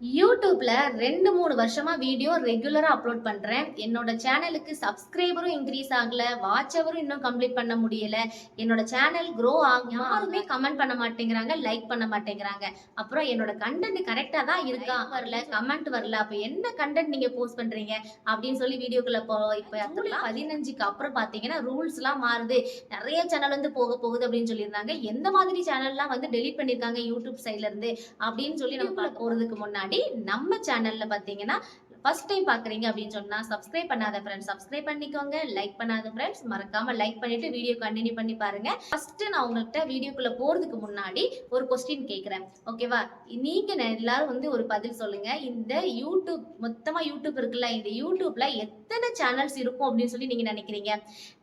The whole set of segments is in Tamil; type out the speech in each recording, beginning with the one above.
யூடியூப்ல ரெண்டு மூணு வருஷமா வீடியோ ரெகுலரா அப்லோட் பண்றேன். என்னோட சேனலுக்கு சப்ஸ்கிரைபரும் இன்க்ரீஸ் ஆகல வாட்ச் ஹவரும் இன்னும் கம்ப்ளீட் பண்ண முடியல. என்னோட சேனல் க்ரோ ஆகும் யாருமே கமெண்ட் பண்ண மாட்டேங்கிறாங்க லைக் பண்ண மாட்டேங்கிறாங்க. அப்புறம் என்னோட கண்டென்ட் கரெக்டா தான் இருக்கா? வரல. கமெண்ட் வரல. அப்ப என்ன கண்டென்ட் நீங்க போஸ்ட் பண்றீங்க? அப்படின்னு சொல்லி வீடியோக்குள்ள போ இப்போ ஜூலை பதினஞ்சுக்கு அப்புறம் பாத்தீங்கன்னா ரூல்ஸ் எல்லாம் மாறுது. நிறைய சேனல் வந்து போக போகுது அப்படின்னு சொல்லியிருந்தாங்க. எந்த மாதிரி சேனல்லாம் வந்து டெலீட் பண்ணிருக்காங்க யூடியூப் சைட்ல இருந்து அப்படின்னு சொல்லி நம்ம போறதுக்கு முன்னாடி நம்ம சேனல்ல பாத்தீங்கன்னா ஃபர்ஸ்ட் டைம் பார்க்குறீங்க அப்படின்னு சொன்னால் சப்ஸ்கிரைப் பண்ணாத ஃப்ரெண்ட்ஸ் சப்ஸ்கிரைப் பண்ணிக்கோங்க. லைக் பண்ணாத ஃப்ரெண்ட்ஸ் மறக்காம லைக் பண்ணிட்டு வீடியோ கண்டினியூ பண்ணி பாருங்க. ஃபஸ்ட்டு நான் உங்கள்கிட்ட வீடியோக்குள்ளே போகிறதுக்கு முன்னாடி ஒரு கொஸ்டின் கேட்குறேன் ஓகேவா நீங்கள் எல்லாரும் வந்து ஒரு பதில் சொல்லுங்க. இந்த யூடியூப் மொத்தமாக யூடியூப் இருக்குல்ல இந்த யூடியூப்ல எத்தனை சேனல்ஸ் இருக்கும் அப்படின்னு சொல்லி நீங்கள் நினைக்கிறீங்க?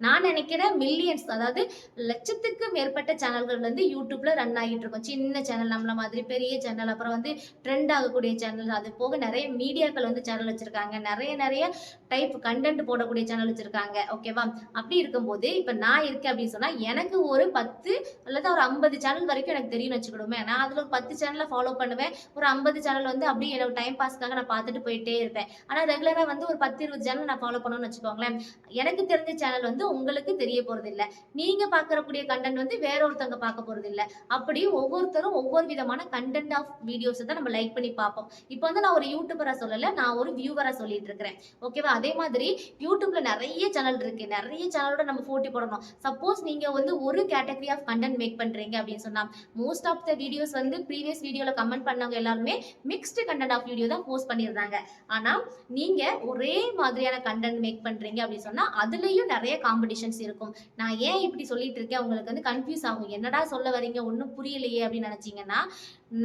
நான் நினைக்கிறேன் மில்லியன்ஸ் அதாவது லட்சத்துக்கு மேற்பட்ட சேனல்கள் வந்து யூடியூப்ல ரன் ஆகிட்டு இருக்கும். சின்ன சேனல் நம்மள மாதிரி பெரிய சேனல் அப்புறம் வந்து ட்ரெண்ட் ஆகக்கூடிய சேனல் அது போக நிறைய மீடியாக்கள் வந்து சேனல் வச்சிருக்காங்க. நிறைய நிறைய டைப் கண்டென்ட் போடக்கூடிய சேனல் வச்சிருக்காங்க. ஓகேவா அப்படி இருக்கும்போது இப்போ நான் இருக்கேன் அப்படின்னு சொன்னால் எனக்கு ஒரு பத்து அல்லது ஒரு ஐம்பது சேனல் வரைக்கும் எனக்கு தெரியும்னு வச்சுக்கிடுமே நான் அதில் ஒரு பத்து சேனலை ஃபாலோ பண்ணுவேன். ஒரு ஐம்பது சேனல் வந்து அப்படியே எனக்கு டைம் பாஸ்க்காக நான் பார்த்துட்டு போயிட்டே இருப்பேன். ஆனால் ரெகுலராக வந்து ஒரு பத்து இருபது சேனல் நான் ஃபாலோ பண்ணணும்னு வச்சுக்கோங்களேன். எனக்கு தெரிஞ்ச சேனல் வந்து உங்களுக்கு தெரிய போகிறது இல்லை நீங்கள் பார்க்கறக்கூடிய கண்டென்ட் வந்து வேற ஒருத்தவங்க பார்க்க போகிறது இல்லை அப்படி ஒவ்வொருத்தரும் ஒவ்வொரு விதமான கண்டென்ட் ஆஃப் வீடியோஸை தான் நம்ம லைக் பண்ணி பார்ப்போம். இப்போ வந்து நான் ஒரு யூடியூபராக சொல்லலை. நான் ஒரு வியூவரை சொல்லிட்டு இருக்கிறேன் ஓகேவா அதே மாதிரி யூடியூப்ல நிறைய சேனல் இருக்கு. நிறைய சேனலோட நம்ம போட்டி போடணும். சப்போஸ் நீங்க வந்து ஒரு கேட்டகரி ஆஃப் கண்டென்ட் மேக் பண்றீங்க அப்படின்னு சொன்னா மோஸ்ட் ஆஃப் த வீடியோஸ் வந்து ப்ரீவியஸ் வீடியோல கமெண்ட் பண்ணவங்க எல்லாருமே மிக்ஸ்டு கண்டென்ட் ஆஃப் வீடியோ தான் போஸ்ட் பண்ணியிருந்தாங்க. ஆனா நீங்க ஒரே மாதிரியான கண்டென்ட் மேக் பண்றீங்க அப்படின்னு சொன்னா அதுலயும் நிறைய காம்படிஷன்ஸ் இருக்கும். நான் ஏன் இப்படி சொல்லிட்டு இருக்கேன் உங்களுக்கு வந்து கன்ஃபியூஸ் ஆகும். என்னடா சொல்ல வரீங்க? ஒன்றும் புரியலையே அப்படின்னு நினைச்சீங்கன்னா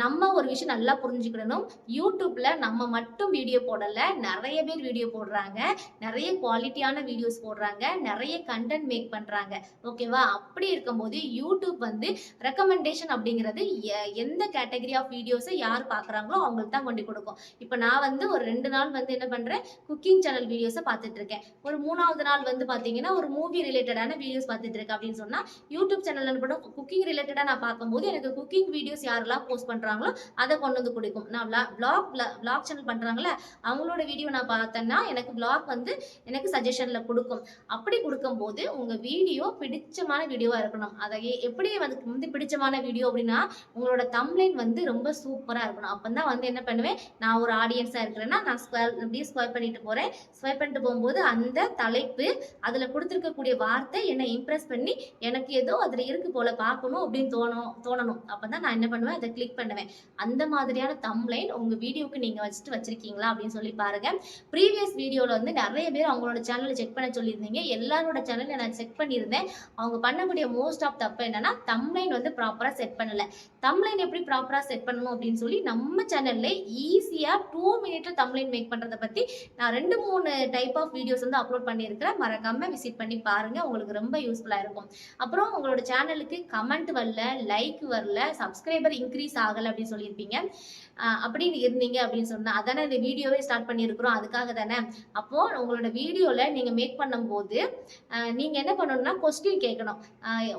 நம்ம ஒரு விஷயம் நல்லா புரிஞ்சுக்கிடணும். யூடியூப்ல நம்ம மட்டும் வீடியோ போடல. நிறைய பேர் வீடியோ போடுறாங்க. நிறைய குவாலிட்டியான வீடியோஸ் போடுறாங்க. நிறைய கண்டென்ட் மேக் பண்றாங்க. ஓகேவா அப்படி இருக்கும்போது யூடியூப் வந்து ரெக்கமெண்டேஷன் அப்படிங்கிறது எ- எந்த கேட்டகரி ஆஃப் வீடியோஸை யார் பார்க்குறாங்களோ அவங்களுக்கு தான் கொண்டு கொடுக்கும். இப்போ நான் வந்து ஒரு ரெண்டு நாள் வந்து என்ன பண்ணுறேன் குக்கிங் சேனல் வீடியோஸை பார்த்துட்டு இருக்கேன். ஒரு மூணாவது நாள் வந்து பார்த்தீங்கன்னா ஒரு மூவி ரிலேட்டடான வீடியோஸ் பார்த்துட்டு இருக்கேன் அப்படின்னு சொன்னால் யூடியூப் சேனல்ல கூட குக்கிங் ரிலேட்டடாக நான் பார்க்கும்போது எனக்கு குக்கிங் வீடியோஸ் யாரெல்லாம் போஸ்ட் பண்ணுறாங்களோ அதை கொண்டு வந்து கொடுக்கும். நான் விளாக் விளாக் சேனல் அவங்க அவங்களோட வீடியோ நான் பார்த்தேன்னா எனக்கு பிளாக் வந்து எனக்கு சஜஷனில் கொடுக்கும். அப்படி கொடுக்கும்போது உங்கள் வீடியோ பிடிச்சமான வீடியோவாக இருக்கணும். அதை எப்படி வந்து வந்து பிடிச்சமான வீடியோ அப்படின்னா உங்களோட தம்ப்லைன் வந்து ரொம்ப சூப்பராக இருக்கணும். அப்பதான் வந்து என்ன பண்ணுவேன் நான் ஒரு ஆடியன்ஸாக இருக்கிறேன்னா நான் ஸ்கொயர் அப்படியே ஸ்கொயர் பண்ணிட்டு போகிறேன் ஸ்கொயர் பண்ணிட்டு போகும்போது அந்த தலைப்பு அதில் கொடுத்துருக்கக்கூடிய வார்த்தை என்னை இம்ப்ரெஸ் பண்ணி எனக்கு ஏதோ அதில் இருக்கு போல் பார்க்கணும் அப்படின்னு தோணும் தோணணும். அப்பதான் நான் என்ன பண்ணுவேன் அதை கிளிக் பண்ணுவேன். அந்த மாதிரியான தம்ப்லைன் உங்கள் வீடியோக்கு நீங்கள் வச்சுட்டு வச்சுருக்கீங்களா அப்படின்னு சொல்லி பாருங்க. ப்ரீவியஸ் வீடியோல வந்து நிறைய பேர் அவங்களோட சேனலை செக் பண்ண சொல்லியிருந்தீங்க. எல்லாரோட சேனலை நான் செக் பண்ணியிருந்தேன். அவங்க பண்ணக்கூடிய மோஸ்ட் ஆஃப் தப்பு என்னன்னா தம்லைன் வந்து ப்ராப்பரா செட் பண்ணல. தம்ப்லைன் எப்படி ப்ராப்பரா செட் பண்ணணும் அப்படின்னு சொல்லி நம்ம சேனல்ல ஈஸியா டூ மினிட்ல தம்ப்லைன் மேக் பண்றதை பத்தி நான் ரெண்டு மூணு டைப் ஆஃப் வீடியோஸ் வந்து அப்லோட் பண்ணியிருக்கிறேன். மறக்காம விசிட் பண்ணி பாருங்க. உங்களுக்கு ரொம்ப யூஸ்ஃபுல்லா இருக்கும். அப்புறம் உங்களோட சேனலுக்கு கமெண்ட் வரல லைக் வரல சப்ஸ்கிரைபர் இன்க்ரீஸ் ஆகலை அப்படின்னு சொல்லியிருப்பீங்க. அப்படின்னு இருந்தீங்க அப்படின்னு சொன்னா அதானே இந்த வீடியோவே ஸ்டார்ட் பண்ணியிருக்கிறோம். அதுக்காக தானே. அப்போ உங்களோட வீடியோல நீங்க மேக் பண்ணும்போது நீங்கள் நீங்க என்ன பண்ணணும்னா கொஸ்டின் கேட்கணும்.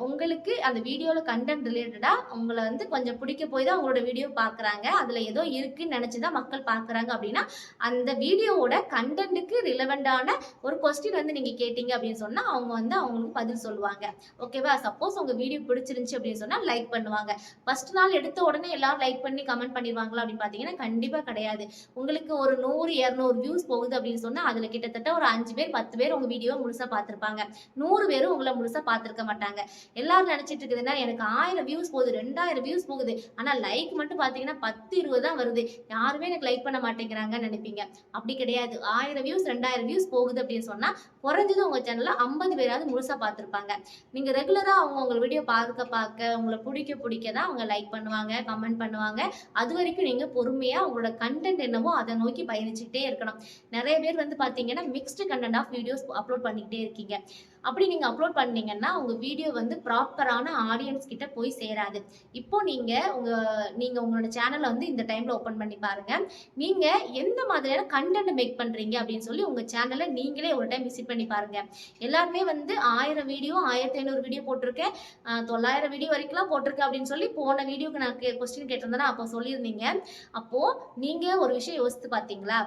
உங்களுக்கு அந்த வீடியோவில் கண்டென்ட் ரிலேட்டடாக உங்களை வந்து கொஞ்சம் பிடிக்க போய் தான் அவங்களோட வீடியோ பார்க்குறாங்க. அதில் ஏதோ இருக்குன்னு நினச்சி தான் மக்கள் பார்க்குறாங்க அப்படின்னா அந்த வீடியோவோட கண்டென்ட்டுக்கு ரிலவெண்டான ஒரு கொஸ்டின் வந்து நீங்கள் கேட்டீங்க அப்படின்னு சொன்னால் அவங்க வந்து அவங்களுக்கு பதில் சொல்லுவாங்க. ஓகேவா சப்போஸ் உங்கள் வீடியோ பிடிச்சிருந்துச்சு அப்படின்னு சொன்னால் லைக் பண்ணுவாங்க. ஃபர்ஸ்ட் நாள் எடுத்த உடனே எல்லாரும் லைக் பண்ணி கமெண்ட் பண்ணிடுவாங்களா அப்படின்னு பார்த்தீங்கன்னா கண்டிப்பாக கிடையாது. உங்களுக்கு ஒரு நூறு இரநூறு வியூஸ் போகுது அப்படின்னு சொன்னால் அதில் கிட்டத்தட்ட ஒரு அஞ்சு பேர் பத்து பேர் உங்கள் வீடியோவை முழுசாக பார்த்துருப்பாங்க. நூறு பேரும் உங்களை முழுசாக பார்த்துருக்க மாட்டாங்க. எல்லாரும் நினச்சிட்டு இருக்குதுன்னா எனக்கு ஆயிரம் வியூஸ் போகுது ரெண்டாயிரம் வியூஸ் போகுது ஆனால் லைக் மட்டும் பார்த்தீங்கன்னா பத்து இருபது தான் வருது. யாருமே எனக்கு லைக் பண்ண மாட்டேங்கிறாங்கன்னு நினைப்பீங்க. அப்படி கிடையாது. ஆயிரம் வியூஸ் ரெண்டாயிரம் வியூஸ் போகுது அப்படின்னு சொன்னால் குறைஞ்சது உங்கள் சேனலில் ஐம்பது பேராவது முழுசாக பார்த்துருப்பாங்க நீங்கள் ரெகுலராக அவங்க உங்கள் வீடியோ பார்க்க பார்க்க உங்களை பிடிக்க பிடிக்க தான் அவங்க லைக் பண்ணுவாங்க கமெண்ட் பண்ணுவாங்க. அது வரைக்கும் நீங்கள் பொறுமையாக உங்களோட கண்டென்ட் என்னவோ அதை நோக்கி பயணிச்சுக்கிட்டே இருக்கணும். நிறைய பேர் வந்து பார்த்தீங்கன்னா mixed content of videos upload பண்ணிக்கிட்டே இருக்கீங்க. அப்படி நீங்கள் அப்லோட் பண்ணீங்கன்னா உங்கள் வீடியோ வந்து ப்ராப்பரான ஆடியன்ஸ் கிட்ட போய் சேராது. இப்போ நீங்கள் உங்கள் நீங்கள் உங்களோட சேனலை வந்து இந்த டைமில் ஓப்பன் பண்ணி பாருங்கள் நீங்கள் எந்த மாதிரியான கண்டென்ட் மேக் பண்ணுறீங்க அப்படின்னு சொல்லி உங்கள் சேனலை நீங்களே ஒரு டைம் விசிட் பண்ணி பாருங்கள் எல்லாருமே வந்து ஆயிரம் வீடியோ ஆயிரத்தி ஐநூறு வீடியோ போட்டிருக்கேன். தொள்ளாயிரம் வீடியோ வரைக்கும்லாம் போட்டிருக்கேன் அப்படின்னு சொல்லி போன வீடியோக்கு நான் கொஸ்டின் கேட்டிருந்தேன்னா அப்போ சொல்லியிருந்தீங்க. அப்போது நீங்கள் ஒரு விஷயம் யோசித்து பார்த்தீங்களா?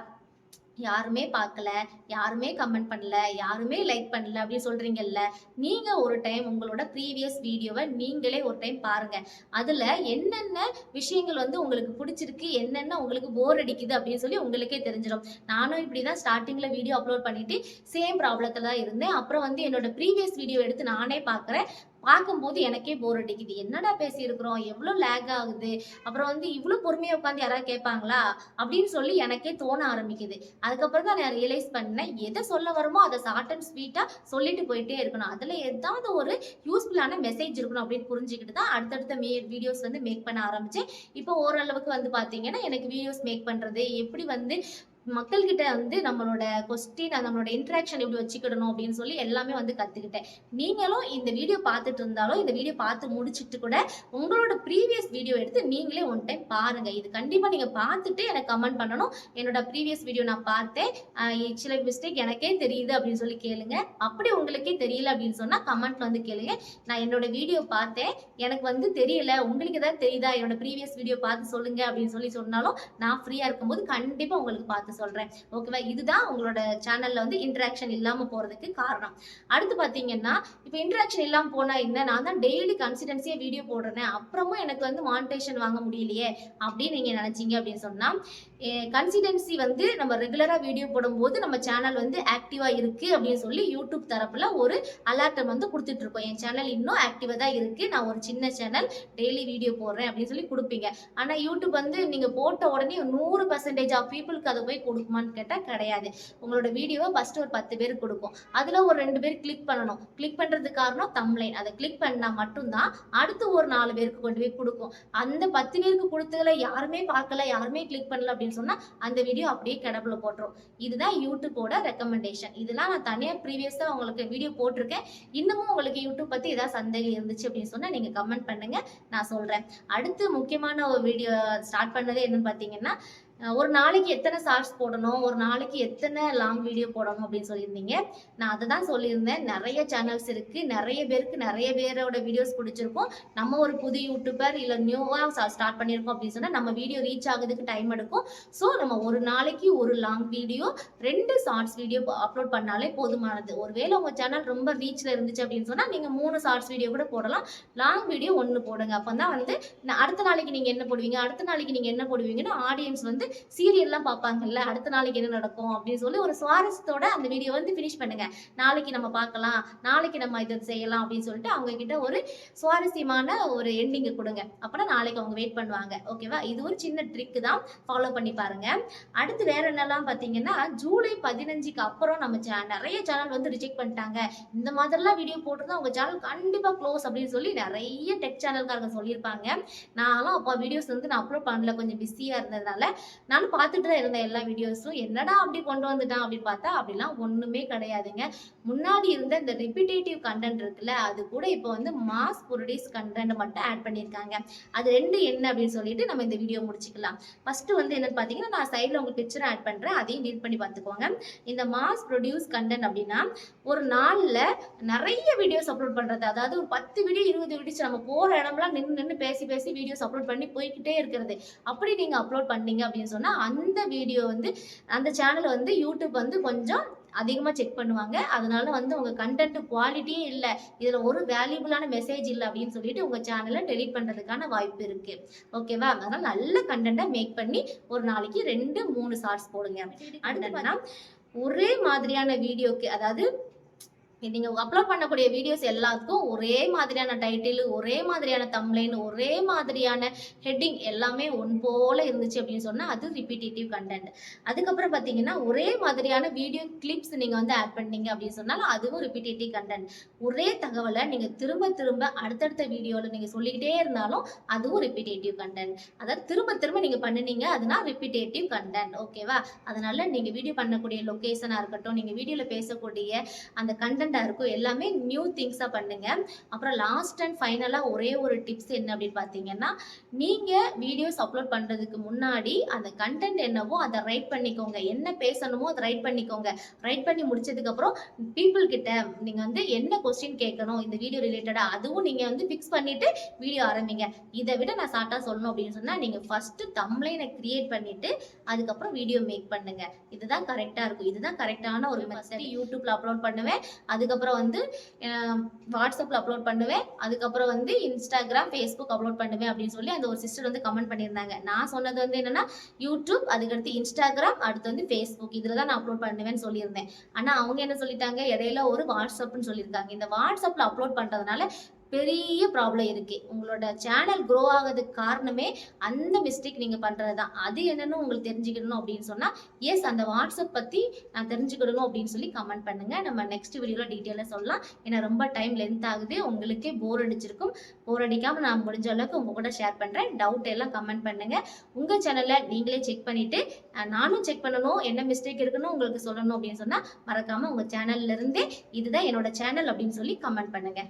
யாருமே பார்க்கல யாருமே கமெண்ட் பண்ணல யாருமே லைக் பண்ணல அப்படின்னு சொல்கிறீங்கல்ல நீங்கள் ஒரு டைம் உங்களோட ப்ரீவியஸ் வீடியோவை நீங்களே ஒரு டைம் பாருங்க. அதில் என்னென்ன விஷயங்கள் வந்து உங்களுக்கு பிடிச்சிருக்கு என்னென்ன உங்களுக்கு போர் அடிக்குது அப்படின்னு சொல்லி உங்களுக்கே தெரிஞ்சிடும். நானும் இப்படி தான் ஸ்டார்டிங்கில் வீடியோ அப்லோட் பண்ணிட்டு சேம் ப்ராப்ளத்தில் தான் இருந்தேன். அப்புறம் வந்து என்னோட ப்ரீவியஸ் வீடியோ எடுத்து நானே பார்க்குறேன் பார்க்கும்போது எனக்கே போர் அடிக்குது. என்னடா பேசியிருக்கிறோம்? எவ்வளோ லேக் ஆகுது? அப்புறம் வந்து இவ்வளோ பொறுமையாக உட்காந்து யாராவது கேட்பாங்களா? அப்படின்னு சொல்லி எனக்கே தோண ஆரம்பிக்குது. அதுக்கப்புறம் தான் நான் ரியலைஸ் பண்ணேன் எதை சொல்ல வருமோ அதை ஷார்ட் அண்ட் ஸ்வீட்டாக சொல்லிட்டு போயிட்டே இருக்கணும். அதில் ஏதாவது ஒரு யூஸ்ஃபுல்லான மெசேஜ் இருக்கணும் அப்படின்னு புரிஞ்சுக்கிட்டு தான் அடுத்தடுத்த மே வீடியோஸ் வந்து மேக் பண்ண ஆரம்பித்தேன் இப்போ ஓரளவுக்கு வந்து பார்த்தீங்கன்னா எனக்கு வீடியோஸ் மேக் பண்ணுறது எப்படி வந்து மக்கள்கிட்ட வந்து நம்மளோட கொஸ்டின் நம்மளோட இன்ட்ராக்ஷன் எப்படி வச்சுக்கிடணும் அப்படின்னு சொல்லி எல்லாமே வந்து கற்றுக்கிட்டேன் நீங்களும் இந்த வீடியோ பார்த்துட்டு இருந்தாலும் இந்த வீடியோ பார்த்து முடிச்சிட்டு கூட உங்களோட ப்ரீவியஸ் வீடியோ எடுத்து நீங்களே ஒன் டைம் பாருங்கள் இது கண்டிப்பாக நீங்கள் பார்த்துட்டு எனக்கு கமெண்ட் பண்ணணும். என்னோட ப்ரீவியஸ் வீடியோ நான் பார்த்தேன். சில மிஸ்டேக் எனக்கே தெரியுது அப்படின்னு சொல்லி கேளுங்க. அப்படி உங்களுக்கே தெரியல அப்படின்னு சொன்னால் கமெண்ட்ல வந்து கேளுங்க. நான் என்னோட வீடியோ பார்த்தேன். எனக்கு வந்து தெரியல. உங்களுக்கு ஏதாவது தெரியுதா? என்னோட ப்ரீவியஸ் வீடியோ பார்த்து சொல்லுங்க அப்படின்னு சொல்லி சொன்னாலும் நான் ஃப்ரீயாக இருக்கும்போது கண்டிப்பாக உங்களுக்கு பார்த்து சொல்கிறேன் ஓகேவா இதுதான் உங்களோட சேனலில் வந்து இன்ட்ராக்ஷன் இல்லாமல் போகிறதுக்கு காரணம். அடுத்து பார்த்தீங்கன்னா இப்போ இன்ட்ராக்ஷன் இல்லாமல் போனால் என்ன? நான் தான் டெய்லி கன்சிடென்சியாக வீடியோ போடுறேன் அப்புறமும் எனக்கு வந்து மானிட்டேஷன் வாங்க முடியலையே அப்படின்னு நீங்கள் நினச்சிங்க அப்படின்னு சொன்னால் கன்சிடென்சி வந்து நம்ம ரெகுலராக வீடியோ போடும்போது நம்ம சேனல் வந்து ஆக்டிவாக இருக்குது அப்படின்னு சொல்லி யூடியூப் தரப்பில் ஒரு அலர்ட்டை வந்து கொடுத்துட்டு இருக்கோம். என் சேனல் இன்னும் ஆக்டிவாக தான் இருக்குது நான் ஒரு சின்ன சேனல் டெய்லி வீடியோ போடுறேன் அப்படின்னு சொல்லி கொடுப்பீங்க. ஆனால் யூடியூப் வந்து நீங்கள் போட்ட உடனே நூறு பர்சன்டேஜ் ஆஃப் பீப்புளுக்கு அதை போய் கொடுக்குமான்னு கேட்டால் கிடையாது. உங்களோட வீடியோவை ஃபஸ்ட்டு ஒரு பத்து பேருக்கு கொடுக்கும் அதில் ஒரு ரெண்டு பேர் கிளிக் பண்ணணும். கிளிக் பண்ணுறதுக்கு காரணம் தம்லைன் அதை கிளிக் பண்ணால் மட்டும்தான் அடுத்து ஒரு நாலு பேருக்கு கொண்டு போய் கொடுக்கும். அந்த பத்து பேருக்கு கொடுத்ததில் யாருமே பார்க்கல யாருமே கிளிக் பண்ணல அப்படின்னு சொன்னால் அந்த வீடியோ அப்படியே கிடப்புல போட்டுரும். இதுதான் யூடியூப்போட ரெக்கமெண்டேஷன் இதெல்லாம் நான் தனியாக ப்ரீவியஸாக உங்களுக்கு வீடியோ போட்டிருக்கேன். இன்னமும் உங்களுக்கு யூடியூப் பற்றி ஏதாவது சந்தேகம் இருந்துச்சு அப்படின்னு சொன்னால் நீங்கள் கமெண்ட் பண்ணுங்கள் நான் சொல்கிறேன் அடுத்து முக்கியமான ஒரு வீடியோ ஸ்டார்ட் பண்ணதே என்னன்னு பார்த்தீங்கன்னா ஒரு நாளைக்கு எத்தனை ஷார்ட்ஸ் போடணும்? ஒரு நாளைக்கு எத்தனை லாங் வீடியோ போடணும் அப்படின்னு சொல்லியிருந்தீங்க. நான் அதை தான் சொல்லியிருந்தேன். நிறைய சேனல்ஸ் இருக்குது நிறைய பேருக்கு நிறைய பேரோட வீடியோஸ் பிடிச்சிருக்கும். நம்ம ஒரு புது யூடியூபர் இல்லை நியூவாக ஸ்டார்ட் பண்ணியிருக்கோம் அப்படின்னு சொன்னால் நம்ம வீடியோ ரீச் ஆகுதுக்கு டைம் எடுக்கும். ஸோ நம்ம ஒரு நாளைக்கு ஒரு லாங் வீடியோ ரெண்டு ஷார்ட்ஸ் வீடியோ அப்லோட் பண்ணாலே போதுமானது. ஒருவேளை உங்கள் சேனல் ரொம்ப ரீச்சில் இருந்துச்சு அப்படின்னு சொன்னால் நீங்கள் மூணு ஷார்ட்ஸ் வீடியோ கூட போடலாம். லாங் வீடியோ ஒன்று போடுங்க. அப்போ தான் வந்து நான் அடுத்த நாளைக்கு நீங்கள் என்ன போடுவீங்க? அடுத்த நாளைக்கு நீங்கள் என்ன போடுவீங்கன்னு ஆடியன்ஸ் வந்து சீரியல்லாம் பார்ப்பாங்கல்ல அடுத்த நாளைக்கு என்ன நடக்கும் அப்படின்னு சொல்லி ஒரு சுவாரஸ்யத்தோட அந்த வீடியோ வந்து ஃபினிஷ் பண்ணுங்க. நாளைக்கு நம்ம பார்க்கலாம் நாளைக்கு நம்ம இதை செய்யலாம் அப்படின்னு சொல்லிட்டு அவங்க கிட்ட ஒரு சுவாரஸ்யமான ஒரு எண்டிங்கை கொடுங்க. அப்போனா நாளைக்கு அவங்க வெயிட் பண்ணுவாங்க. ஓகேவா இது ஒரு சின்ன ட்ரிக் தான். ஃபாலோ பண்ணி பாருங்க. அடுத்து வேற என்னெல்லாம் பார்த்தீங்கன்னா ஜூலை பதினஞ்சுக்கு அப்புறம் நம்ம நிறைய சேனல் வந்து ரிஜெக்ட் பண்ணிட்டாங்க. இந்த மாதிரிலாம் வீடியோ போட்டிருந்தா உங்க சேனல் கண்டிப்பாக க்ளோஸ் அப்படின்னு சொல்லி நிறைய டெக் சேனல்காரங்க சொல்லியிருப்பாங்க. நானும் அப்போ வீடியோஸ் வந்து நான் அப்லோட் பண்ணல. கொஞ்சம் பிஸியாக இருந்ததுனால நானும் பார்த்துட்டு தான் இருந்தேன் எல்லா வீடியோஸும் என்னடா அப்படி கொண்டு வந்துட்டான் அப்படின்னு பார்த்தா அப்படிலாம் ஒன்றுமே கிடையாதுங்க. முன்னாடி இருந்த இந்த ரிப்பிட்டேட்டிவ் கண்டென்ட் இருக்குல்ல அது கூட இப்போ வந்து மாஸ் ப்ரொடியூஸ் கண்டென்ட் மட்டும் ஆட் பண்ணியிருக்காங்க. அது ரெண்டு என்ன அப்படின்னு சொல்லிட்டு நம்ம இந்த வீடியோ முடிச்சுக்கலாம். ஃபர்ஸ்ட் வந்து என்னன்னு பார்த்தீங்கன்னா நான் சைடில் உங்களுக்கு பிக்சர் ஆட் பண்ணுறேன் அதையும் டீட் பண்ணி பார்த்துக்கோங்க. இந்த மாஸ் ப்ரொடியூஸ் கண்டென்ட் அப்படின்னா ஒரு நாளில் நிறைய வீடியோஸ் அப்லோட் பண்ணுறது அதாவது ஒரு பத்து வீடியோ இருபது வீடியோஸ் நம்ம போகிற இடம்லாம் நின்று நின்று பேசி பேசி வீடியோஸ் அப்லோட் பண்ணி போய்கிட்டே இருக்கிறது. அப்படி நீங்கள் அப்லோட் பண்ணீங்க அப்படின்னு சொன்னால் அந்த வீடியோ வந்து அந்த சேனலை வந்து யூடியூப் வந்து கொஞ்சம் அதிகமாக செக் பண்ணுவாங்க. அதனால வந்து உங்கள் கண்டென்ட் குவாலிட்டியே இல்லை. இதில் ஒரு வேல்யூபிளான மெசேஜ் இல்லை அப்படின்னு சொல்லிட்டு உங்கள் சேனலை டெலீட் பண்ணுறதுக்கான வாய்ப்பு இருக்குது ஓகேவா அதனால் நல்ல கண்டென்ட்டை மேக் பண்ணி ஒரு நாளைக்கு ரெண்டு மூணு ஷார்ட்ஸ் போடுங்க. அடுத்து ஒரே மாதிரியான வீடியோக்கு அதாவது நீங்கள் அப்லோட் பண்ணக்கூடிய வீடியோஸ் எல்லாத்துக்கும் ஒரே மாதிரியான டைட்டில் ஒரே மாதிரியான தம்ப்லைன் ஒரே மாதிரியான ஹெட்டிங் எல்லாமே ஒன் போல இருந்துச்சு அப்படின்னு சொன்னால் அது ரிப்பீட்டேட்டிவ் கண்டென்ட் அதுக்கப்புறம் பார்த்தீங்கன்னா ஒரே மாதிரியான வீடியோ கிளிப்ஸ் நீங்கள் வந்து ஆட் பண்ணீங்க அப்படின்னு சொன்னாலும் அதுவும் ரிப்பீட்டேட்டிவ் கண்டென்ட் ஒரே தகவலை நீங்கள் திரும்ப திரும்ப அடுத்தடுத்த வீடியோவில் நீங்கள் சொல்லிக்கிட்டே இருந்தாலும் அதுவும் ரிப்பீட்டேட்டிவ் கண்டென்ட் அதாவது திரும்ப திரும்ப நீங்கள் பண்ணுனீங்க அதுனா ரிப்பீட்டேட்டிவ் கண்டென்ட் ஓகேவா அதனால நீங்கள் வீடியோ பண்ணக்கூடிய லொக்கேஷனாக இருக்கட்டும் நீங்கள் வீடியோவில் பேசக்கூடிய அந்த கண்டென்ட் டிஃப்ரெண்ட்டாக இருக்கும் எல்லாமே நியூ திங்ஸாக பண்ணுங்க. அப்புறம் லாஸ்ட் அண்ட் ஃபைனலாக ஒரே ஒரு டிப்ஸ் என்ன அப்படின்னு பார்த்தீங்கன்னா நீங்கள் வீடியோஸ் அப்லோட் பண்ணுறதுக்கு முன்னாடி அந்த கண்டென்ட் என்னவோ அதை ரைட் பண்ணிக்கோங்க. என்ன பேசணுமோ அதை ரைட் பண்ணிக்கோங்க. ரைட் பண்ணி முடிச்சதுக்கப்புறம் பீப்புள் கிட்ட நீங்கள் வந்து என்ன கொஸ்டின் கேட்கணும் இந்த வீடியோ ரிலேட்டடாக அதுவும் நீங்கள் வந்து ஃபிக்ஸ் பண்ணிவிட்டு வீடியோ ஆரம்பிங்க. இதை விட நான் ஷார்ட்டாக சொல்லணும் அப்படின்னு சொன்னால் நீங்கள் ஃபஸ்ட்டு தம்ப்ளைனை கிரியேட் பண்ணிவிட்டு அதுக்கப்புறம் வீடியோ மேக் பண்ணுங்க. இதுதான் கரெக்டாக இருக்கும். இதுதான் கரெக்டான ஒரு மெத்தட் யூடியூப்ல அப்லோட் பண்ணுவேன். அதுக்கப்புறம் வந்து வாட்ஸ்அப்பில் அப்லோட் பண்ணுவேன். அதுக்கப்புறம் வந்து இன்ஸ்டாகிராம் ஃபேஸ்புக் அப்லோட் பண்ணுவேன் அப்படின்னு சொல்லி அந்த ஒரு சிஸ்டர் வந்து கமெண்ட் பண்ணியிருந்தாங்க. நான் சொன்னது வந்து என்னன்னா யூடியூப் அதுக்கடுத்து இன்ஸ்டாகிராம் அடுத்து வந்து ஃபேஸ்புக் இதில் தான் நான் அப்லோட் பண்ணுவேன்னு சொல்லியிருந்தேன். ஆனால் அவங்க என்ன சொல்லிட்டாங்க? இடையில ஒரு வாட்ஸ்அப்னு சொல்லியிருக்காங்க. இந்த வாட்ஸ்அப்பில் அப்லோட் பண்ணுறதுனால பெரிய ப்ராப்ளம் இருக்குது உங்களோட சேனல் க்ரோ ஆகிறதுக்கு காரணமே அந்த மிஸ்டேக் நீங்கள் பண்ணுறது தான் அது என்னென்னு உங்களுக்கு தெரிஞ்சுக்கணும் அப்படின்னு சொன்னால் எஸ் அந்த வாட்ஸ்அப் பற்றி நான் தெரிஞ்சுக்கிடணும் அப்படின்னு சொல்லி கமெண்ட் பண்ணுங்க. நம்ம நெக்ஸ்ட் வீடியோவில் டீட்டெயிலாக சொல்லலாம். ஏன்னா ரொம்ப டைம் லென்த் ஆகுது. உங்களுக்கே போர் அடிச்சிருக்கும். போர் அடிக்காமல் நான் முடிஞ்ச அளவுக்கு உங்க கூட ஷேர் பண்ணுறேன் டவுட் எல்லாம் கமெண்ட் பண்ணுங்க. உங்கள் சேனலை நீங்களே செக் பண்ணிவிட்டு நானும் செக் பண்ணணும். என்ன மிஸ்டேக் இருக்குன்னு உங்களுக்கு சொல்லணும் அப்படின்னு சொன்னால் மறக்காமல் உங்கள் சேனல்லேருந்தே இதுதான் என்னோட சேனல் அப்படின்னு சொல்லி கமெண்ட் பண்ணுங்கள்